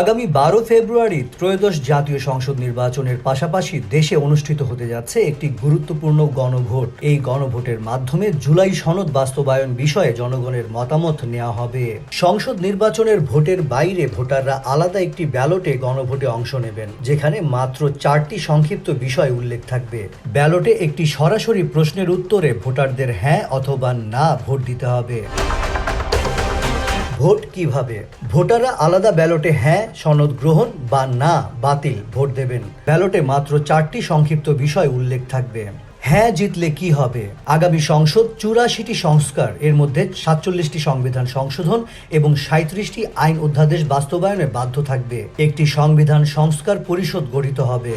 আগামী বারো ফেব্রুয়ারি ত্রয়োদশ জাতীয় সংসদ নির্বাচনের পাশাপাশি দেশে অনুষ্ঠিত হতে যাচ্ছে একটি গুরুত্বপূর্ণ গণভোট। এই গণভোটের মাধ্যমে জুলাই সনদ বাস্তবায়ন বিষয়ে জনগণের মতামত নেওয়া হবে। সংসদ নির্বাচনের ভোটের বাইরে ভোটাররা আলাদা একটি ব্যালটে গণভোটে অংশ নেবেন, যেখানে মাত্র চারটি সংক্ষিপ্ত বিষয় উল্লেখ থাকবে। ব্যালটে একটি সরাসরি প্রশ্নের উত্তরে ভোটারদের হ্যাঁ অথবা না ভোট দিতে হবে। ভোট কীভাবে? ভোটাররা আলাদা ব্যালটে হ্যাঁ সনদ গ্রহণ বা না, বাতিল, ভোট দেবেন। ব্যালটে মাত্র চারটি সংক্ষিপ্ত বিষয় উল্লেখ থাকবে। হ্যাঁ জিতলে কি হবে? আগামী সংসদ চুরাশিটি সংস্কার, এর মধ্যে সাতচল্লিশটি সংবিধান সংশোধন এবং সাঁত্রিশটি আইন অধ্যাদেশ বাস্তবায়নে বাধ্য থাকবে। একটি সংবিধান সংস্কার পরিষদ গঠিত হবে।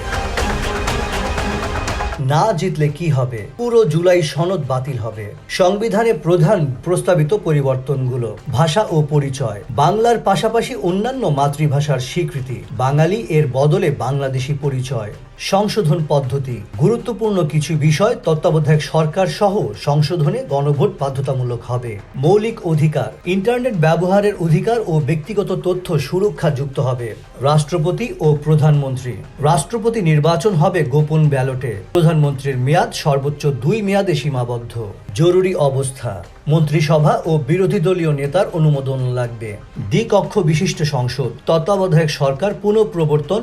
না জিতলে কি হবে? পুরো জুলাই সনদ বাতিল হবে। সংবিধানে প্রধান প্রস্তাবিত পরিবর্তনগুলো ভাষা ও পরিচয়। বাংলার পাশাপাশি অন্যান্য মাতৃভাষার স্বীকৃতি। বাঙালি এর বদলে বাংলাদেশি পরিচয়। সংশোধন পদ্ধতি। গুরুত্বপূর্ণ কিছু বিষয় তত্ত্বাবধায়ক সরকার সহ সংশোধনে গণভোট বাধ্যতামূলক হবে। মৌলিক অধিকার। ইন্টারনেট ব্যবহারের অধিকার ও ব্যক্তিগত তথ্য সুরক্ষা যুক্ত হবে। রাষ্ট্রপতি ও প্রধানমন্ত্রী। রাষ্ট্রপতি নির্বাচন হবে গোপন ব্যালটে। প্রধানমন্ত্রীর মেয়াদ সর্বোচ্চ দুই মেয়াদে সীমাবদ্ধ। জরুরি অবস্থা। মন্ত্রিসভা ও বিরোধী দলীয় নেতার অনুমোদন লাগবে। দ্বিকক্ষ বিশিষ্ট সংসদ, তত্ত্বাবধায়ক সরকার পুনঃপ্রবর্তন,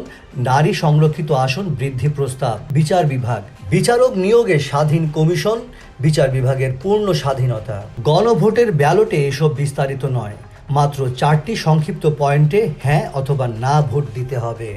নারী সংরক্ষিত আসন বৃদ্ধি প্রস্তাব, বিচার বিভাগ। বিচারক নিয়োগে স্বাধীন কমিশন, বিচার বিভাগের পূর্ণ স্বাধীনতা। গণভোটের ব্যালটে এসব বিস্তারিত নয়। মাত্র চারটি সংক্ষিপ্ত পয়েন্টে হ্যাঁ অথবা না ভোট দিতে হবে।